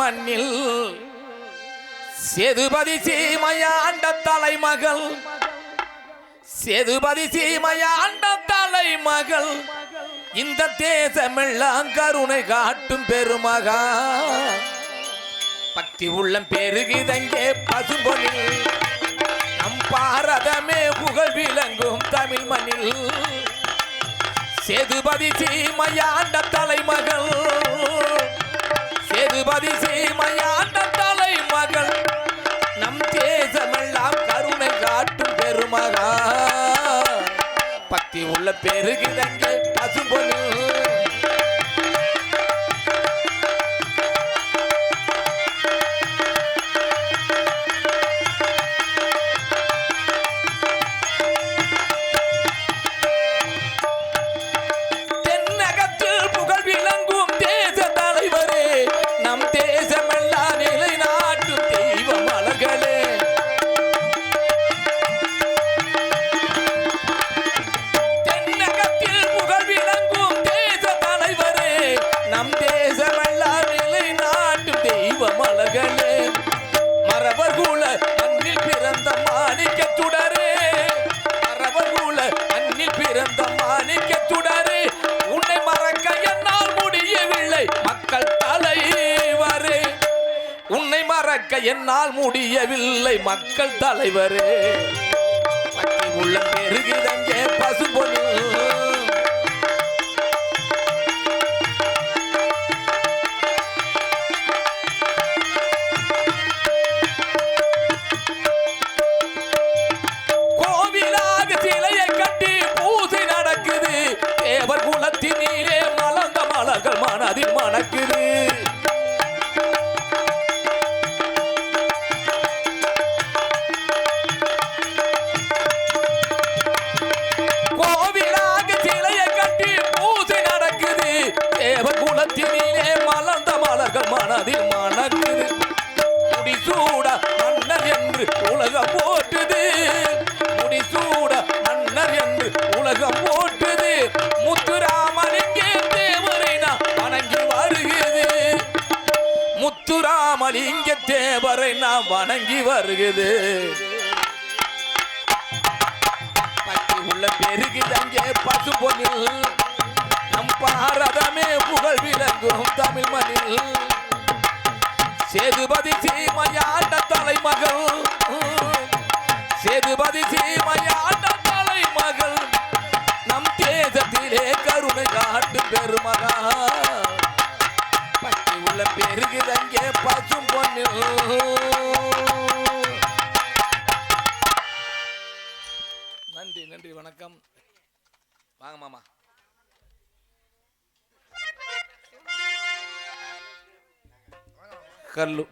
மண்ணில் சேதுபதி சீமையாண்ட தலைமகள். சேதுபதி சீமையாண்ட தலைமகள். இந்த தேசமெல்லாம் கருணை காட்டும் பெருமகா. பக்தி உள்ளம் பெருகிதங்கே பசும்பொழில். நம் பாரதமே புகழ் விளங்கும் தமிழ் மண்ணில். சேதுபதி சீமையாண்ட தலைமகள். சேதுபதி சீமையாண்ட தலைமகள் நம் தேசமெல்லாம் கருணை காட்டும் பெருமகா. பக்தி உள்ள பெருகிதங்கள் முத்துராமலிங்க தேவரை நாம் வணங்கி வருகிறது பக்தி உள்ள பெருகிதங்கே பசுபொனில் நம் பாரதமே புகழ் விளங்கும் தமிழ் மணில் சேதுபதி சீமையாண்ட தலைமகள். சேதுபதி சீமையாண்ட தலைமகள். நம் தேசத்திலே கருணை காட்டு பெருமகா. நன்றி நன்றி வணக்கம். வாங்க மாமா. கல்லு.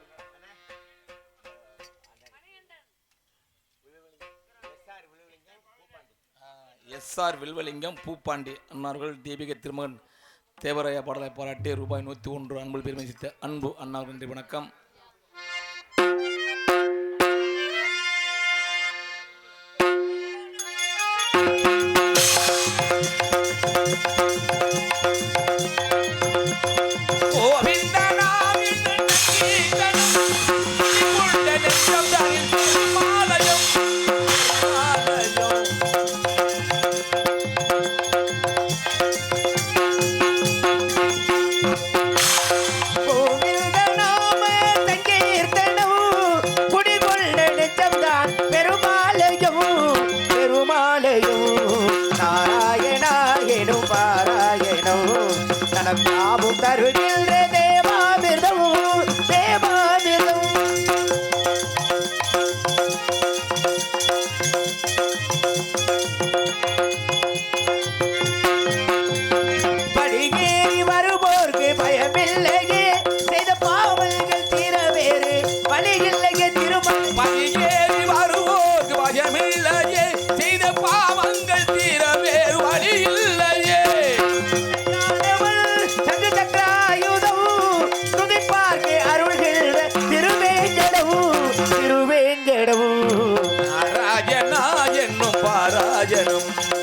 எஸ்ஆர் வில்வலிங்கம் பூப்பாண்டி அன்னார்கள் தீபிக திருமகன் தேவராய பாடலை பாராட்டி ரூபாய் நூற்றி ஒன்று அன்பு பெருமை சித்த அன்பு அண்ணாவுக்கு நன்றி வணக்கம்.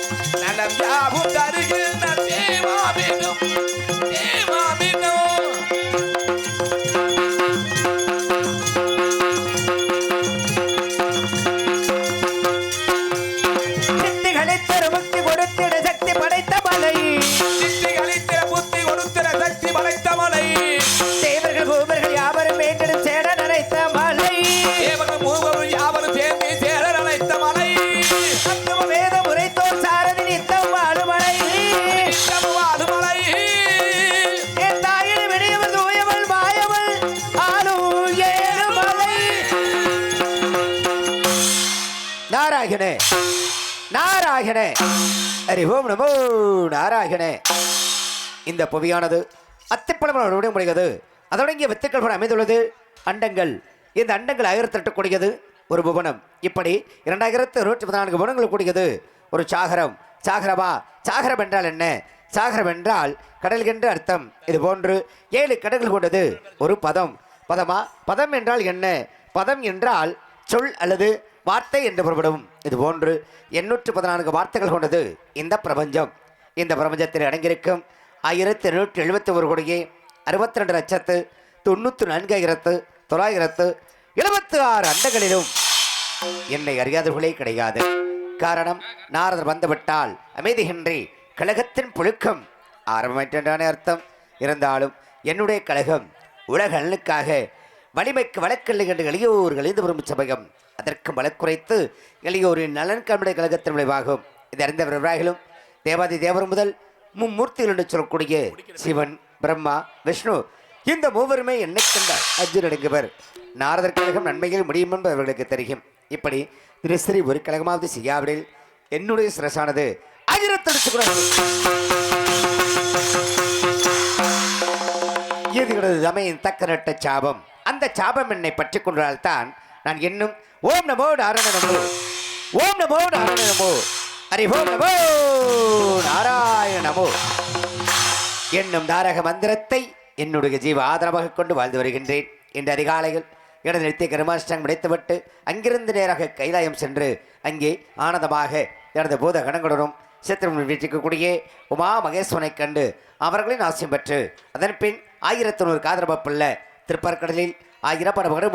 பாராயணம் நலம் தருகின்ற அறிவோம் நமோ நாராயணே. இந்த புவியானது அத்திப்பழமோடு முடிகிறது அதோடங்கிய வித்துக்கள் போல அமைந்துள்ளது. அண்டங்கள் இந்த அண்டங்கள் ஆயிரத்தி எட்டு கூடியது. ஒரு புவனம். இப்படி இரண்டாயிரத்து இருபத்தி பதினான்கு புவனங்கள் கூடியது. ஒரு சாகரம். சாகரமா? சாகரம் என்றால் என்ன? சாகரம் என்றால் கடல் என்று அர்த்தம். இது போன்று ஏழு கடல்கள் கொண்டது. ஒரு பதம். பதமா? பதம் என்றால் என்ன? பதம் என்றால் சொல் அல்லது வார்த்தை என்று பொருள்படும் இது போன்று எண்ணூற்று பதினான்கு வார்த்தைகள் கொண்டது இந்த பிரபஞ்சம். இந்த பிரபஞ்சத்தில் அடங்கியிருக்கும் ஆயிரத்தி எழுநூற்றி எழுபத்தி ஒரு கோடியே அறுபத்தி ரெண்டு லட்சத்து தொண்ணூற்றி நான்காயிரத்து தொள்ளாயிரத்து எழுபத்தி ஆறு அண்டங்களிலும் என்னை அறியாதவர்களே கிடையாது. காரணம் நாரதர் வந்துவிட்டால் அமைதியின்றி கழகத்தின் புழுக்கம் ஆரம்பமாயிட்டானே அர்த்தம். இருந்தாலும் என்னுடைய கழகம் உலக நலனுக்காக வலிமைக்கு வழக்கில்லை என்று எளியோர் எளிந்து விரும்பும் சபையம் அதற்கு வழக்குரைத்து எளியோரின் நலன் கல்முடைய கழகத்தின் விளைவாகும். இதை அறிந்த விவராயிகளும் தேவாதி தேவர் முதல் மும்மூர்த்திகள் என்று சொல்லக்கூடிய சிவன் பிரம்மா விஷ்ணு இந்த மூவருமே என்னை கண்ட அர்ஜுன் அடங்குவர். நாரதர் கழகம் நன்மைகள் முடியும் என்பது அவர்களுக்கு தெரியும். இப்படி திருஸ்ரீ ஒரு கழகமாவது செய்யாவிடில் என்னுடைய சிரசானது ஆயிரத்தெடுத்து கூட இதுகிறது தமையின் தக்க நட்ட சாபம். அந்த சாபம் என்னை பற்றி கொண்டால்தான் நான் இன்னும் ஓம் நமோ நாராயண நமோ. ஓம் நமோ நாராயண நமோ. ஹரி ஓம் நமோ நாராயண நமோ. என்னும் தாரக மந்திரத்தை என்னுடைய ஜீவ ஆதரவாக கொண்டு வாழ்ந்து வருகின்றேன். இன்று அதிகாலையில் எனது நிறுத்திய கருமாஷ்டம் முடித்துவிட்டு அங்கிருந்து நேராக கைலாயம் சென்று அங்கே ஆனந்தமாக எனது பூத கணங்களுடனும் சித்திரம் வீட்டிற்கக்கூடிய உமா மகேஸ்வனை கண்டு அவர்களின் ஆசியம் பெற்று அதன் பின் ஆயிரத்தி நூறு காதரபப்புள்ள திருப்பற்கடலில் ஆயிரப்பட பல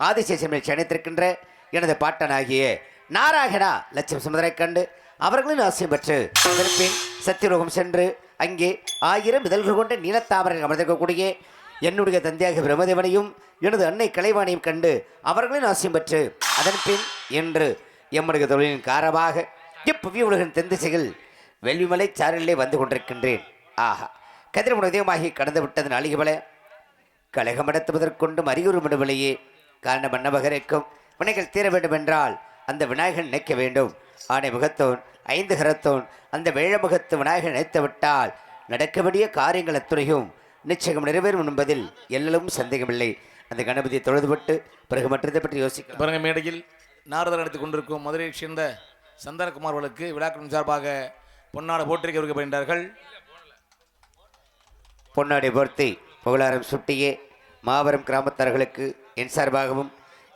மகனுடைய ஆதிசேஷனில் சயனித்திருக்கின்ற எனது பாட்டனாகிய நாராயணா லட்சம் சுமதரைக் கண்டு அவர்களின் ஆசியம் பெற்று அதன் சத்தியலோகம் சென்று அங்கே ஆயிரம் இதழ்கள் கொண்ட நீலத்தாமரை அமர்ந்திருக்கக்கூடிய என்னுடைய தந்தையாக பிரமதேவனையும் எனது அன்னை கலைவாணியும் கண்டு அவர்களின் ஆசியம் பெற்று அதன் பின் என்று எம்முடைய தொழிலின் காரணமாக இப்புவி உலகின் தெந்திசைகள் வெள்ளிமலை சாரலிலே வந்து கொண்டிருக்கின்றேன். ஆஹா கதிரவன் உதயமாகி கடந்து விட்டது நாளிகை கழகம் நடத்துவதற்கொண்டும் அறிகுறுமிடவில்லையே விடவில்லையே காரணம் அன்னபகரைக்கும் வினைகள் தீர வேண்டும் என்றால் அந்த விநாயகன் நினைக்க வேண்டும். ஆனை முகத்தோன் ஐந்து கரத்தோன் அந்த வேழமுகத்து விநாயகன் நினைத்து விட்டால் நடக்க வேண்டிய காரியங்கள் அத்துறையும் நிச்சயம் நிறைவேறும் என்பதில் எல்லலும் சந்தேகமில்லை. அந்த கணபதியை தொழுதுபட்டு பிறகு மற்றதை பற்றி யோசிக்க பிறகு மேடையில் நாரதர் நடத்தி கொண்டிருக்கும் மதுரையைச் சேர்ந்த சந்தனகுமார் அவர்களுக்கு விழாக்களின் சார்பாக பொன்னாட போற்றிக்கை வருகிறார்கள் பொன்னாடை பொருத்தி புகழாரம் சுட்டியே மாபெரும் கிராமத்தார்களுக்கு என் சார்பாகவும்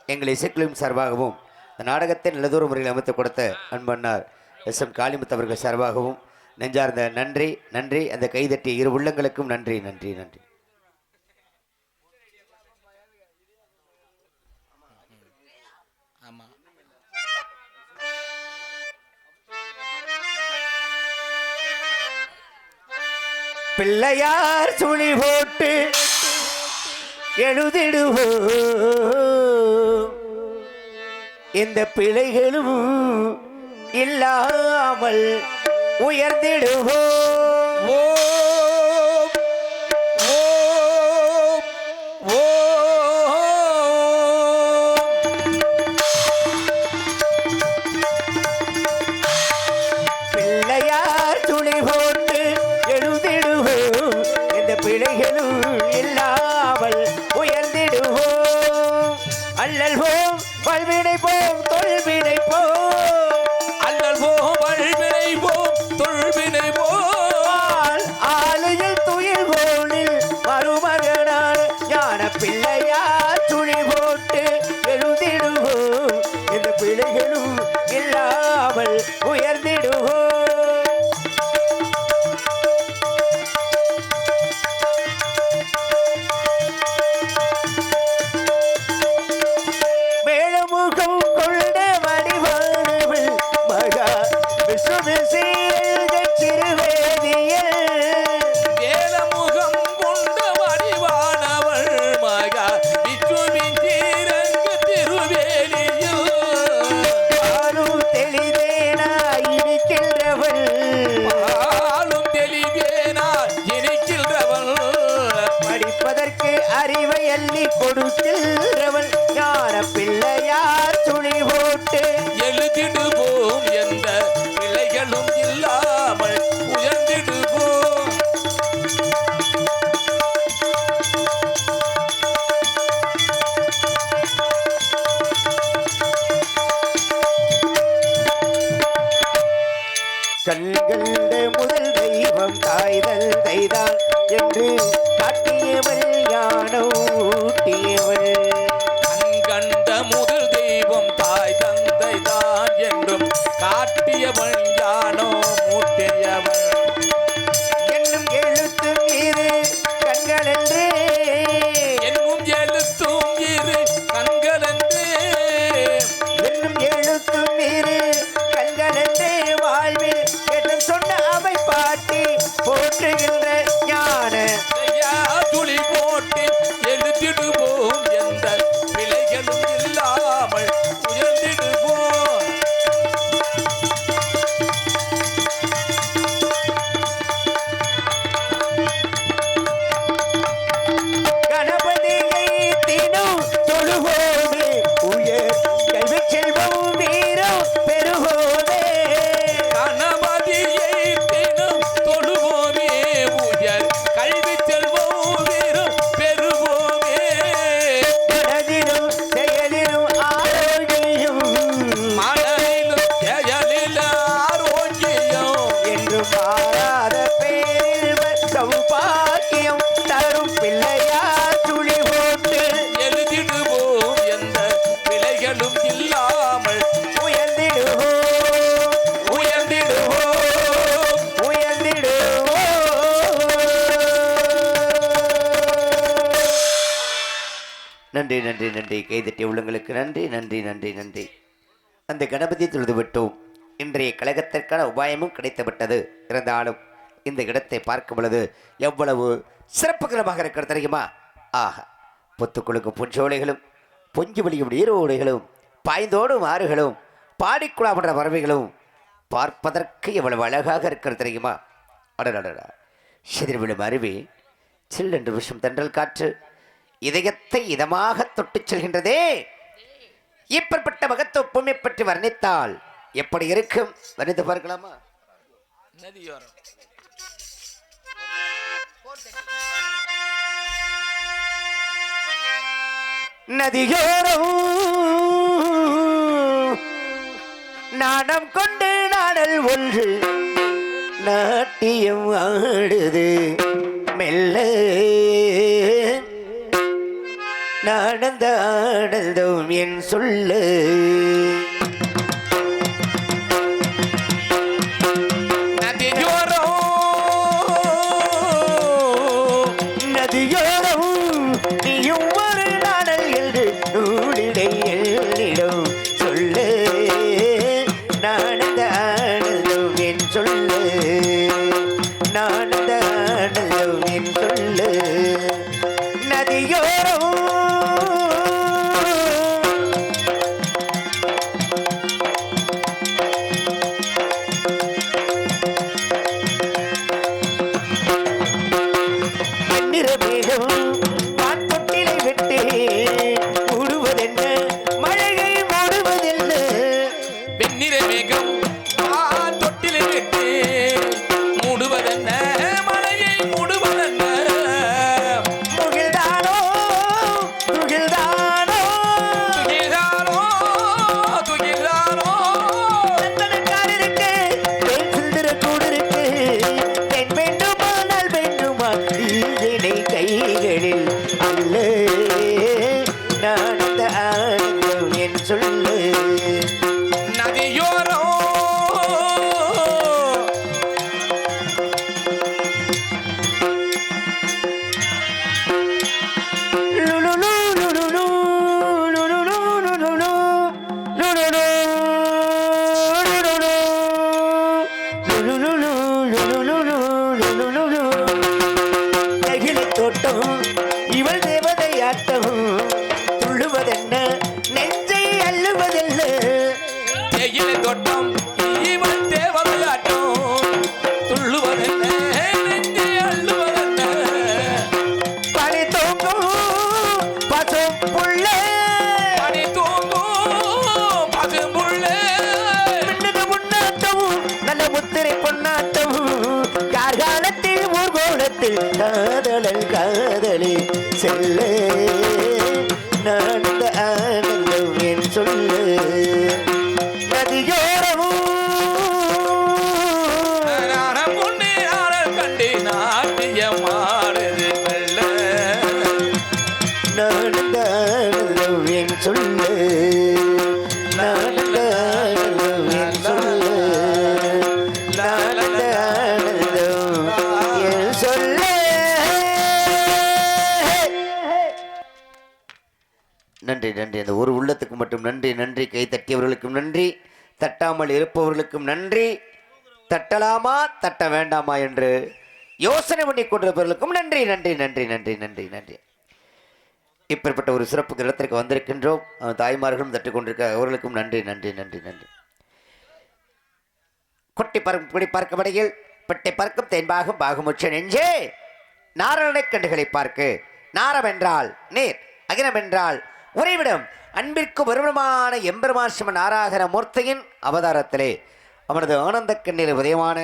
எங்கள் இசைக்குழுவின் சார்பாகவும் இந்த நாடகத்தை நல்லதொரு முறையில் அமைத்து கொடுத்த அன்பண்ணார் எஸ் எம் காளிமுத்து அவர்கள் சார்பாகவும் நெஞ்சார்ந்த நன்றி நன்றி அந்த கைதட்டிய இரு உள்ளங்களுக்கும் நன்றி நன்றி நன்றி. பிள்ளையார் சுழி போட்டு எழுதிடுவோம். இந்த பிழைகளும் இல்லாமல் உயர்ந்திடுவோம். நன்றி நன்றி நன்றி. கைதட்டிய உள்ளங்களுக்கு நன்றி நன்றி நன்றி நன்றி. அந்த கணபதி தொழுதுவிட்டோம் இன்றைய கழகத்திற்கான உபாயமும் கிடைத்துவிட்டது. இருந்தாலும் இந்த இடத்தை பார்க்கும் பொழுது எவ்வளவு சிறப்புகரமாக இருக்கிறது தெரியுமா? ஆஹா பொத்துக்குழுக்கும் புஞ்சோலைகளும் பொஞ்சு வழியும் நீரோடைகளும் பாய்ந்தோடும் ஆறுகளும் பாடிக்குழா பாடிக்குழாமன்ற பறவைகளும் பார்ப்பதற்கு எவ்வளவு அழகாக இருக்கிறது தெரியுமா? அடடடடா சிதிர்விடும் அருவி சில்லென்று விஷம் தென்றல் காற்று இதயத்தை இதமாக தொட்டுச் செல்கின்றதே. இப்பற்பட்ட மகத்த ஒப்புமை பற்றி வர்ணித்தால் எப்படி இருக்கும்? வர்ணித்து பார்க்கலாமா? நதியோரம். நாணம் கொண்டு நாடல் ஒன்று நாட்டியம் ஆடுது. மெல்ல நடந்தாடந்தோம் என் சொல்லு. நன்றி நன்றி. அந்த ஒரு உள்ளத்துக்கு மட்டும் நன்றி நன்றி. கை தட்டியவர்களுக்கும் நன்றி. தட்டாமல் இருப்பவர்களுக்கும் நன்றி. தட்டலாமா தட்ட வேண்டாமா என்று யோசனை பண்ணி கொண்டிருப்பவர்களுக்கும் நன்றி நன்றி நன்றி நன்றி நன்றி நன்றி. இப்பேற்பட்ட ஒரு சிறப்பு கிரகத்திற்கு வந்திருக்கின்றோம். தாய்மார்களும் தட்டிக் கொண்டிருக்க அவர்களுக்கும் நன்றி நன்றி நன்றி நன்றி. கொட்டி பறக்கும் பிடி பார்க்க படையில் பெட்டை பறக்கும் தென்பாகும் பாகுமுச்ச நெஞ்சே. நாரணை கண்டுகளை பார்க்கு. நாரம் என்றால் நீர் அகிலம் என்றால் உறைவிடம். அன்பிற்கு வருவனமான எம்பெருமான் சிவன் நாராகர மூர்த்தியின் அவதாரத்திலே அவனது ஆனந்த கண்ணில் உதயமான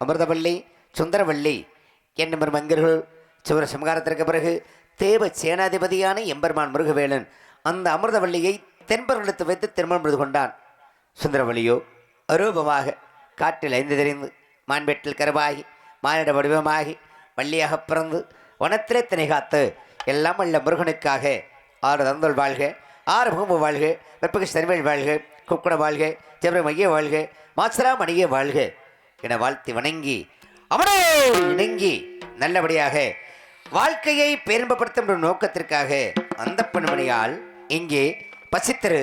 அமிர்தவள்ளி சுந்தரவள்ளி என்னும் மங்கர்கள் சிவர சமகாரத்திற்கு பிறகு தேவ சேனாதிபதியான எம்பெருமான் முருகவேலன் அந்த அமிர்தவள்ளியை தென்பர்களுக்கு வைத்து திருமணம் செய்து கொண்டான். சுந்தரவள்ளியோ அரூபமாக காற்றில் ஐந்து தெரிந்து மான்பெட்டில் கருவாகி மானிட வடிவமாகி வள்ளியாக பிறந்து வனத்திலே திணை காத்து எல்லாம் அல்ல முருகனுக்காக ஆறு தந்தோல் வாழ்க ஆறு முகம்பு வாழ்க வெப்பகிஷ் தனிமேல் வாழ்க குக்குட வாழ்க ஜெபர மைய வாழ்க மாசரா மணிய வாழ்க என வாழ்த்தி வணங்கி அவனே இணங்கி நல்லபடியாக வாழ்க்கையை பேரின்பப்படுத்தும் நோக்கத்திற்காக அந்த பெண்மணியால் இங்கே பசித்தரு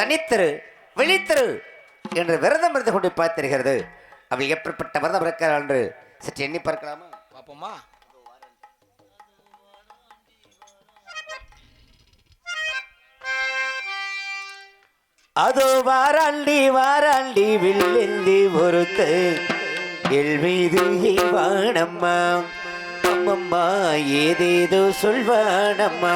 தனித்தரு வெளித்தரு என்று விரதம் இருந்து கொண்டு பார்த்திருக்கிறது. அவள் எப்படிப்பட்ட விரதம் இருக்கிறாள் என்று சற்று எண்ணி பார்க்கலாமா? பார்ப்போமா? அதோ வாராண்டி வாராண்டி வில்லிந்தி ஒருத்து. எல் மீது வாணம்மா அம்மம்மா ஏதேதோ சொல்வானம்மா.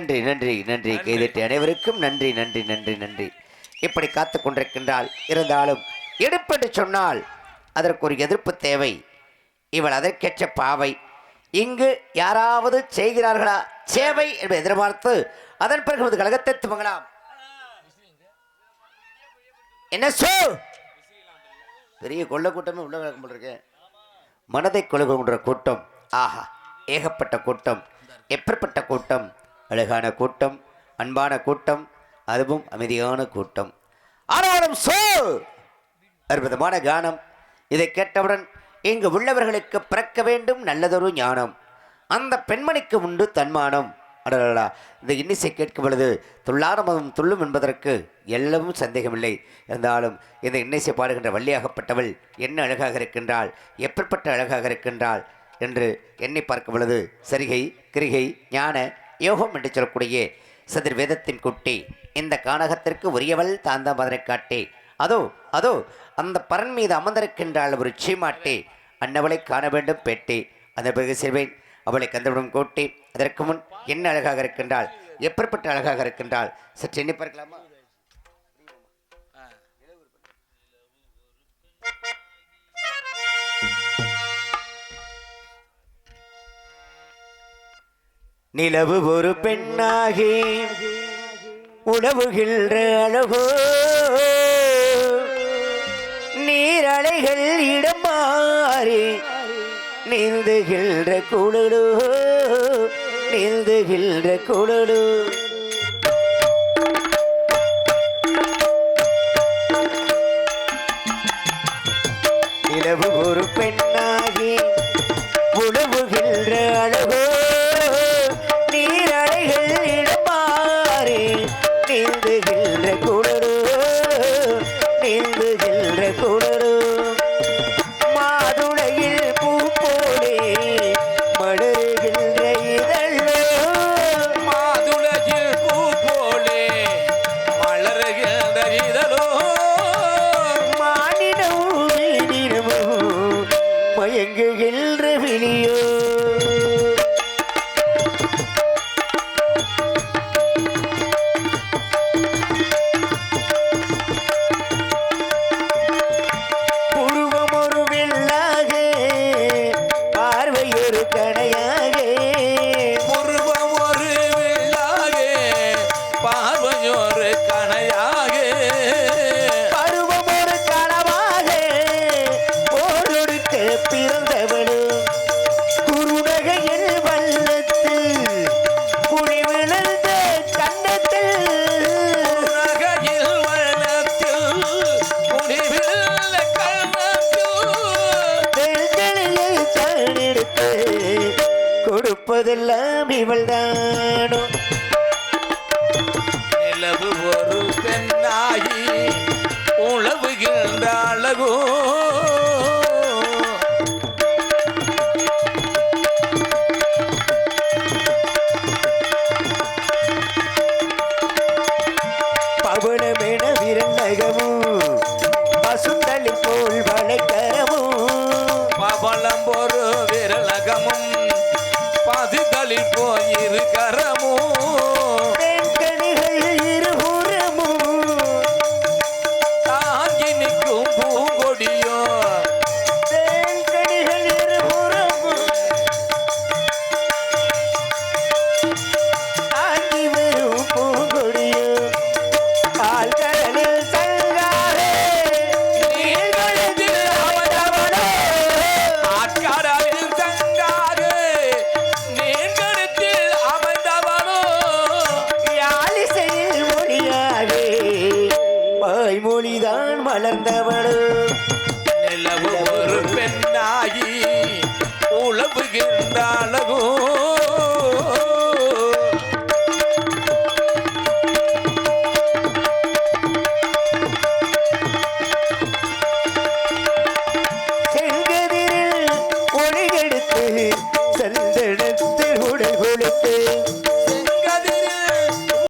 நன்றி நன்றி நன்றி. கைதட்டி அனைவருக்கும் நன்றி நன்றி நன்றி நன்றி. இப்படி காத்து கொண்டிருக்கின்றாள் இருந்தாலும் எடுப்பென்று சொன்னால் அதற்கு ஒரு எதிர்ப்பு தேவை. இவள் அதற்கேற்ற பாவை. இங்கு யாராவது செய்கிறார்களா? சேவை என்று எதிர்பார்த்து அதன் பிறகு நமது கழகத்தை துவங்கலாம். என்ன சோ? பெரிய கொள்ள கூட்டமே உள்ள கிடக்கும் போல இருக்கேன் மனதை கொள்கின்ற கூட்டம். ஆஹா ஏகப்பட்ட கூட்டம். எப்பேற்பட்ட கூட்டம்? அழகான கூட்டம் அன்பான கூட்டம் அதுவும் அமைதியான கூட்டம். ஆனாலும் சோ அற்புதமான கானம். இதை கேட்டவுடன் இங்கு உள்ளவர்களுக்கு பிறக்க வேண்டும் நல்லதொரு ஞானம். அந்த பெண்மணிக்கு உண்டு தன்மானம். அடலா இந்த இன்னிசை கேட்கும் பொழுது துள்ளான மதம் துள்ளும் என்பதற்கு எல்லவும் சந்தேகமில்லை. இருந்தாலும் இந்த இன்னிசை பாடுகின்ற வள்ளியாகப்பட்டவள் என்ன அழகாக இருக்கின்றாள் எப்படிப்பட்ட அழகாக இருக்கின்றாள் என்று எண்ணி பார்க்கும் பொழுது சரிகை கிரிகை ஞான யோகம் என்று சொல்லக்கூடிய சதிர்வேதத்தின் குட்டி. இந்த கானகத்திற்கு உரியவள் தாந்தா மதனை காட்டி அதோ அதோ அந்த பரன் மீது அமர்ந்திருக்கின்றாள் ஒரு சீமாட்டி. அன்னவளை காண வேண்டும் பேட்டி. அந்த பிறகு செல்வேன். அவளை கந்தவிடம் கூட்டி அதற்கு முன் என்ன அழகாக இருக்கின்றாள்? எப்படிப்பட்ட அழகாக இருக்கின்றாள்? சற்று எண்ணி பார்க்கலாமா? நிலவு ஒரு பெண்ணாகி உழவுகின்ற அழகோ நீரலைகள் இடம் மாறி நீந்துகின்ற குழலோ நீந்துகின்ற குழலோ. நிலவு ஒரு நினைப்பதெல்லாம் இவள் தானோ நிலவு ஒரு பெண்ணாகி உழவுகின்ற அழகோ